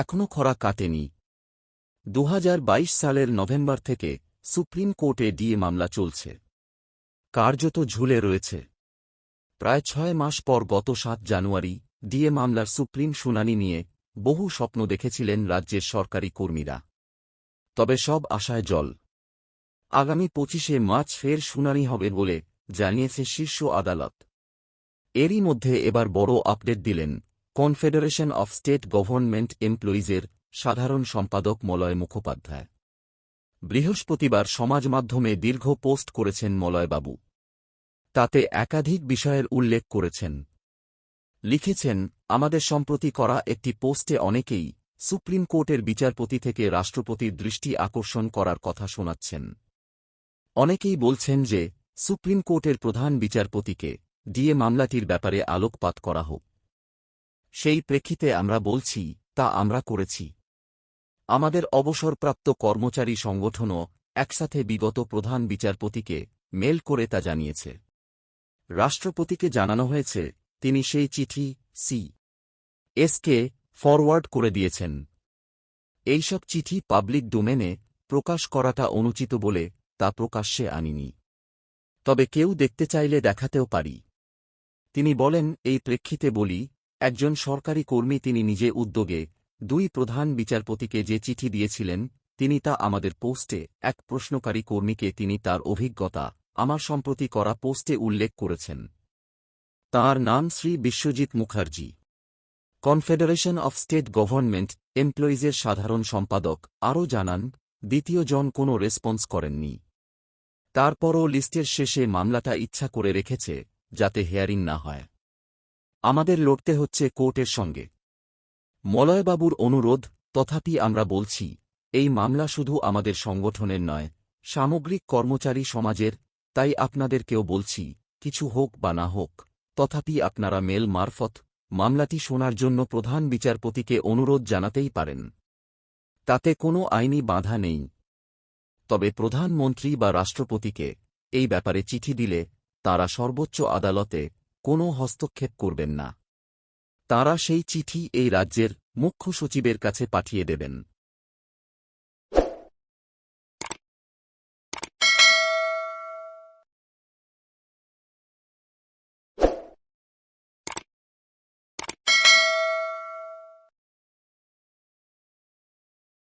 এখনও খরা কাটেনি। দুহাজার বাইশ সালের নভেম্বর থেকে সুপ্রিম কোর্টে ডিএ মামলা চলছে। কার্যত ঝুলে রয়েছে। প্রায় ছয় মাস পর গত সাত জানুয়ারি ডিএ মামলার সুপ্রিম শুনানি নিয়ে বহু স্বপ্ন দেখেছিলেন রাজ্যের সরকারি কর্মীরা। তবে সব আশায় জল। আগামী পঁচিশে মার্চ ফের শুনানি হবে বলে জানিয়েছে শীর্ষ আদালত। এরই মধ্যে এবার বড় আপডেট দিলেন কনফেডারেশন অফ স্টেট গভর্নমেন্ট এমপ্লয়িজের সাধারণ সম্পাদক মলয় মুখোপাধ্যায়। বৃহস্পতিবার সমাজ মাধ্যমে দীর্ঘ পোস্ট করেছেন মলয়বাবু। তাতে একাধিক বিষয়ের উল্লেখ করেছেন। লিখেছেন, আমাদের সম্প্রতি করা একটি পোস্টে অনেকেই সুপ্রিম কোর্টের বিচারপতি থেকে রাষ্ট্রপতির দৃষ্টি আকর্ষণ করার কথা শোনাচ্ছেন। অনেকেই বলছেন যে, সুপ্রিম কোর্টের প্রধান বিচারপতিকে ডিএ মামলাটির ব্যাপারে আলোকপাত করা হোক। সেই প্রেক্ষিতে আমরা বলছি, তা আমরা করেছি। আমাদের অবসরপ্রাপ্ত কর্মচারী সংগঠনও একসাথে বিগত প্রধান বিচারপতিকে মেল করে তা জানিয়েছে। রাষ্ট্রপতিকে জানানো হয়েছে, তিনি সেই চিঠি, সি, এসকে, ফরওয়ার্ড করে দিয়েছেন। এইসব চিঠি পাবলিক ডোমেনে প্রকাশ করাটা অনুচিত বলে তা প্রকাশ্যে আনিনি। তবে কেউ দেখতে চাইলে দেখাতেও পারি। তিনি বলেন, এই প্রেক্ষিতে বলি একজন সরকারি কর্মী তিনি নিজে উদ্যোগে দুই প্রধান বিচারপতিকে যে চিঠি দিয়েছিলেন, তিনি তা আমাদের পোস্টে এক প্রশ্নকারী কর্মীকে তিনি তার অভিজ্ঞতা, আমার সম্প্রতি করা পোস্টে উল্লেখ করেছেন। তাঁর নাম Shri Biswajit Mukherjee. Confederation of state government এমপ্লয়িজের সাধারণ সম্পাদক আরও জানান, দ্বিতীয় জন কোনো রেসপন্স করেননি। তারপরও লিস্টের শেষে মামলাটা ইচ্ছা করে রেখেছে, যাতে হেয়ারিং না হয়। আমাদের লড়তে হচ্ছে কোর্টের সঙ্গে। মলয়বাবুর অনুরোধ, তথাপি আমরা বলছি, এই মামলা শুধু আমাদের সংগঠনের নয়, সামগ্রিক কর্মচারী সমাজের, তাই আপনাদেরকেও বলছি, কিছু হোক বা না হোক, তথাপি আপনারা মেল মারফত, মামলাটি শোনার জন্য প্রধান বিচারপতিকে অনুরোধ জানাতেই পারেন। তাতে কোনো আইনি বাধা নেই। তবে প্রধানমন্ত্রী বা রাষ্ট্রপতিকে, এই ব্যাপারে চিঠি দিলে, তারা সর্বোচ্চ আদালতে কোনো হস্তক্ষেপ করবেন না। তারা সেই চিঠি এই রাজ্যের মুখ্য সচিবের কাছে পাঠিয়ে দেবেন।